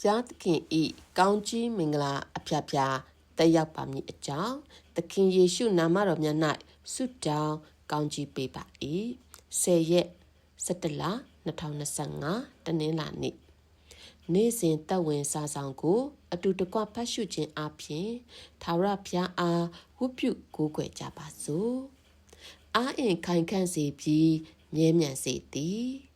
ဖျားသခင်ဤကောင်းကြီးမင်္ဂလာအဖျားဖျားတက်ရောက်ပါမည်အကြောင်းသခင်ယေရှုနာမတော်မြတ်၌ဆုတောင်းကောင်းကြီးပေးပါ၏10ရက်17လ2025တနင်္လာနေ့နေ့စဉ်တက်ဝင်စာဆောင်ကို အတူတကွဖတ်ရှုခြင်းအပြင်သာရဖျားအားဝုပြုကိုးကွယ်ကြပါစို့အာအင်ခိုင်ခန့်စေပြီးမြဲမြံစေသည်သ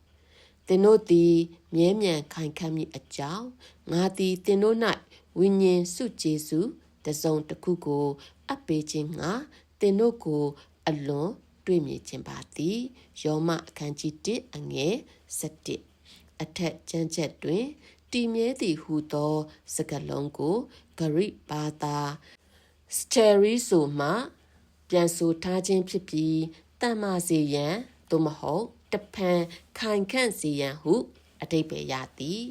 င်တို့သည်မြဲမြံခိုင်ခန့်မည်အကြောင်းငါသည်သင်တို့၌ဝိညာဉ်စုကျေစုတစုံတစ်ခုကို အပ်ပေးခြင်းငါသင်တို့ကို အလွန်တွေ့မြင်ခြင်းပါသည်ယောမအခန်းကြီး1အငယ်7အထက်ကျမ်းချက်တွင်တည်မြဲသည်ဟုသော စကားလုံးကိုဂရိဘာသာစတရီဆိုမှ ပြန်ဆိုထားခြင်းဖြစ်ပြီးတမ္မာစေရန်သို့မဟုတ် တဖန်ခိုင်ခန့်စေရန်ဟု အတိတ်ပဲရသည်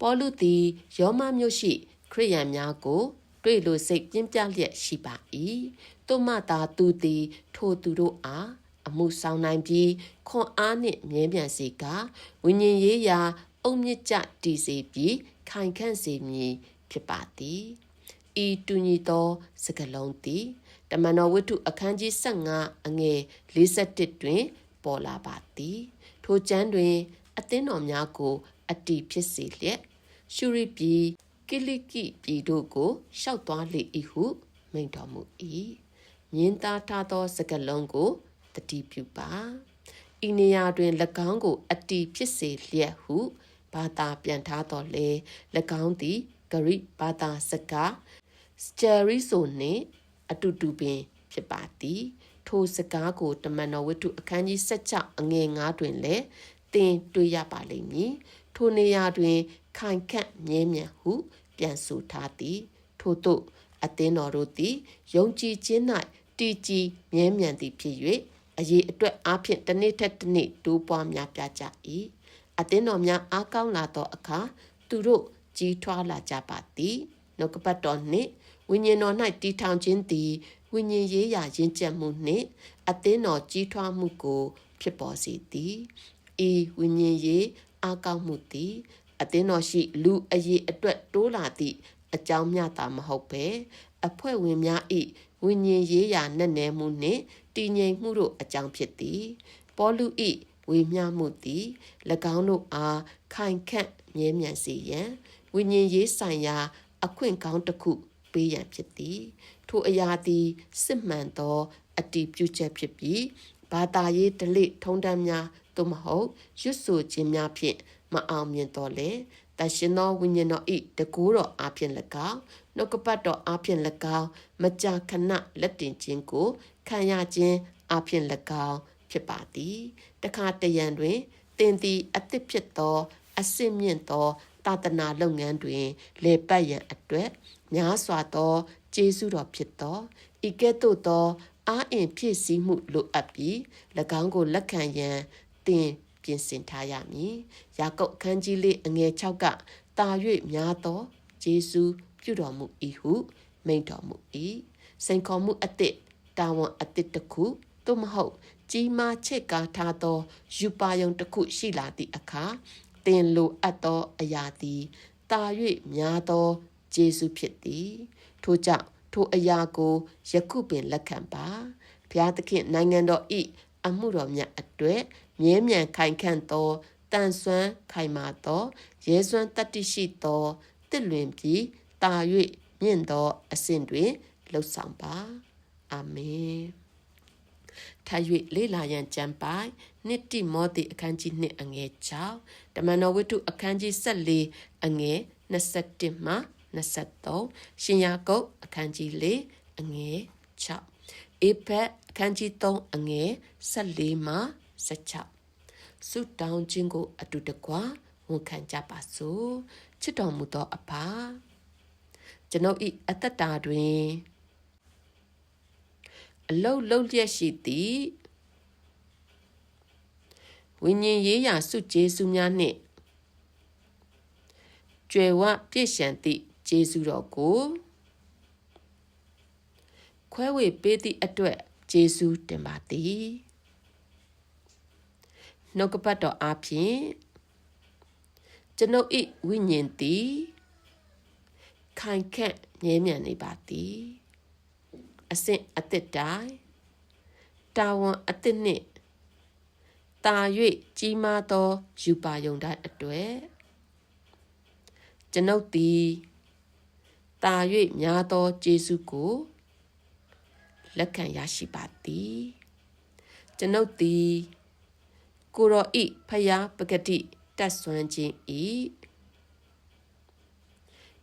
ပေါလုသည်ယောမမြို့ရှိ ခရိယန်များကို တွေ့လို့စိတ်ပြင်းပြလျက်ရှိပါ၏သို့မှသာသူသည် ထိုသူတို့အားအမှုဆောင်နိုင်ပြီးခွန်အားနှင့်မြဲမြံစေကဝိညာဉ်ရေးရာ အုံမြင့်ကြတည်စေပြီးခိုင်ခန့်စေမည်ဖြစ်ပါသည်ဤတူညီသောစကလုံးသည်တမန်တော်ဝတ္ထုအခန်းကြီး15အငယ်51တွင် ပေါ်လာပါသည် ထိုကျမ်းတွင် အသင်းတော်များကိုအတီဖြစ်စေလျက်ရှုရိပြည်ကိလိကိပြည်တို့ကိုရှောက်သွားလေ၏ဟုမိန့်တော်မူ၏မြင်းသားထားသောစကလုံးကိုတတိပြုပါဤနေရာတွင်၎င်းကိုအတီဖြစ်စေလျက်ဟုဘာသာပြန်ထားတော်လဲ၎င်းသည်ဂရိဘာသာစကားစတရီဆိုနှင့်အတူတူပင်ဖြစ်ပါသည် ထိုစကားကိုတမန်တော်ဝတ္ထုအခန်းကြီး16အငယ်9တွင်လည်းသင်တွေ့ရပါလိမ့်မည်ထိုနေရာတွင် ခိုင်ခန့်မြဲမြံဟု ပြန်ဆိုထားသည် ထို့သို့အသင်းတော်တို့သည်ယုံကြည်ခြင်း၌တည်ကြည်မြဲမြံသည်ဖြစ်၍အရေးအတွက်အားဖြင့်တစ်နေ့ထက်တစ်နေ့တိုးပွားများပြားကြ၏အသင်းတော်များအားကောင်းလာသောအခါသူတို့ကြီးထွားလာကြပါသည်နှုတ်ကပတ်တော်နှင့်ဝိညာဉ်တော်၌တည်ထောင်ခြင်းသည် ဝိညာဉ်ရေးရာရင့်ကျက်မှုနှင့်အသင်းတော်ကြီးထွားမှုကို ဖြစ်ပေါ်စေသည်ဤဝိညာဉ်ရေးအားကောင်းမှုသည်အသင်းတော်ရှိလူအရေးအတွက်တိုးလာသည့်အကြောင်းမျှတာမဟုတ်ပဲအဖွဲ့ဝင်များ၏ဝိညာဉ်ရေးရာနဲ့နယ်မှုနှင့်တည်ငြိမ်မှုတို့အကြောင်းဖြစ်သည်ပေါလု၏ဝေမျှမှုသည်၎င်းတို့အားခိုင်ခန့်မြဲမြံစေရန်ဝိညာဉ်ရေးဆိုင်ရာ အခွင့်ကောင်းတစ်ခုပေးရန်ဖြစ်သည် ထိုအရာသည်စစ်မှန်သောအတည်ပြုချက်ဖြစ်ပြီးဘာသာရေးဒလိထုံးတမ်းများသို့မဟုတ်ရွတ်ဆိုခြင်းများဖြင့်မအောင်မြင်တော့လေတရှင်သောဝိညာဉ်တော်ဤတကူတော်အပြင်၎င်းနှုတ်ကပတ်တော်အပြင်၎င်းမကြာခဏလက်တင်ခြင်းကိုခံရခြင်းအပြင်၎င်းဖြစ်ပါသည်တခါတရံတွင်တင်သည်အသစ်ဖြစ်သောအစစ်မြင့်သောတာသနာလုပ်ငန်းတွင်လေပတ်ရန်အတွက်များစွာသော ကျေးဇူးတော်ဖြစ်သောဤကဲ့သို့သောအားအင်ဖြည့်ဆည်းမှုလိုအပ်ပြီး၎င်းကိုလက်ခံရန်တင်ပြင်ဆင်ထားရမည်။ယာကုပ်အခန်းကြီးလေးအငယ်6ကတာ၍များသောယေရှုပြုတော်မူ၏ဟုမိန့်တော်မူ၏။စိန်ခေါ်မှုအသစ်တာဝန်အသစ်တစ်ခုသို့မဟုတ် ကြီးမားချစ်ကားထားသောယူပါယုံတစ်ခုရှိလာသည့်အခါသင်လိုအပ်သောအရာသည်တာ၍များသော ယေရှုဖြစ်သည်ထို့ကြောင့်ထိုအရာကိုယခုပင်လက်ခံပါဘုရားသခင်နိုင်ငံတော်ဤအမှုတော်မြတ်အတွက်မြဲမြံခိုင်ခန့်သောတန်ဆွမ်းခိုင်မာသောရဲစွမ်းတတ္တိရှိသောတစ်လွင်ပြီးတာ၍မြင့်သောအစဉ်တွင်လှုပ်ဆောင်ပါအာမင်ထ၍လေလာရန်ကြံပိုင်နှစ်တိမောတိအခန်းကြီး2အငယ်6တမန်တော်ဝတ္ထုအခန်းကြီး14အငယ်21မှ 23ရှင်ယာကုတ်အခန်းကြီး4အငယ်6အေဖက်အခန်းကြီး3အငယ်14မှ16ဆုတောင်းခြင်းကို အတူတကွဝန်ခံကြပါစို့ချစ်တော်မူသောအဖကျွန်ုပ်ဤအသက်တာတွင်အလုတ်လုံးလျက်ရှိသည်ဝိညာဉ်ရေးရာစုကျေးစုများနှင့်ကြွယ်ဝပြည့်ရှံသည့် ကျေးဇူးတော်ကိုခွဲဝေပေးသည့်အတွက်ကျေးဇူးတင်ပါသည်နှုတ်ကပတ်တော်အားဖြင့်ကျွန်ုပ်၏ဝိညာဉ်သည်ခိုင်ခန့်ငြဲမြန်နေပါသည်အဆင့်အသစ်တိုင်းတာဝန်အသစ်နှင့်တာ၍ကြီးမားသောယူပါယုံတိုင်းအတွေ့ကျွန်ုပ်သည် တာ၍များသောကျေးဇူးကိုလက်ခံရရှိပါသည်ကျွန်ုပ်သည်ကိုရောဤဖယားပဂတိတတ်ဆွမ်းခြင်းဤ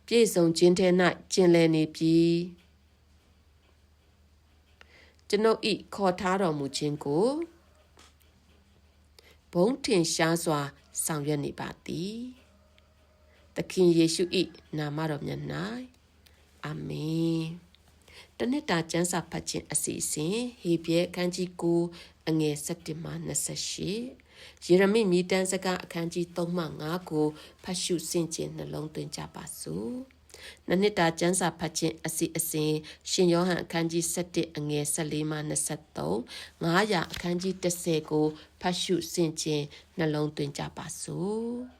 ပြည့်စုံခြင်းထဲ၌ကျင်လည်နေပြီးကျွန်ုပ်ဤခေါ်ထားတော်မူခြင်းကိုဘုံထင်ရှားစွာ ဆောင်ရွက်နေပါသည်သခင်ယေရှု၏နာမတော်မြတ်၌ အာမင်တနစ်တာကျမ်းစာဖတ်ခြင်းအစီအစဉ်ဟေပြဲအခန်းကြီး9အငယ်7မှ28ယေရမိမိတန်းစကားအခန်းကြီး3မှ5ကိုဖတ်ရှုဆင်ခြင်နှလုံးသွင်းကြပါစို့နနှစ်တာကျမ်းစာဖတ်ခြင်းအစီအစဉ်ရှင်ယောဟန်အခန်းကြီး7အငယ်14မှ23 900အခန်းကြီး10ကိုဖတ်ရှုဆင်ခြင်နှလုံးသွင်းကြပါစို့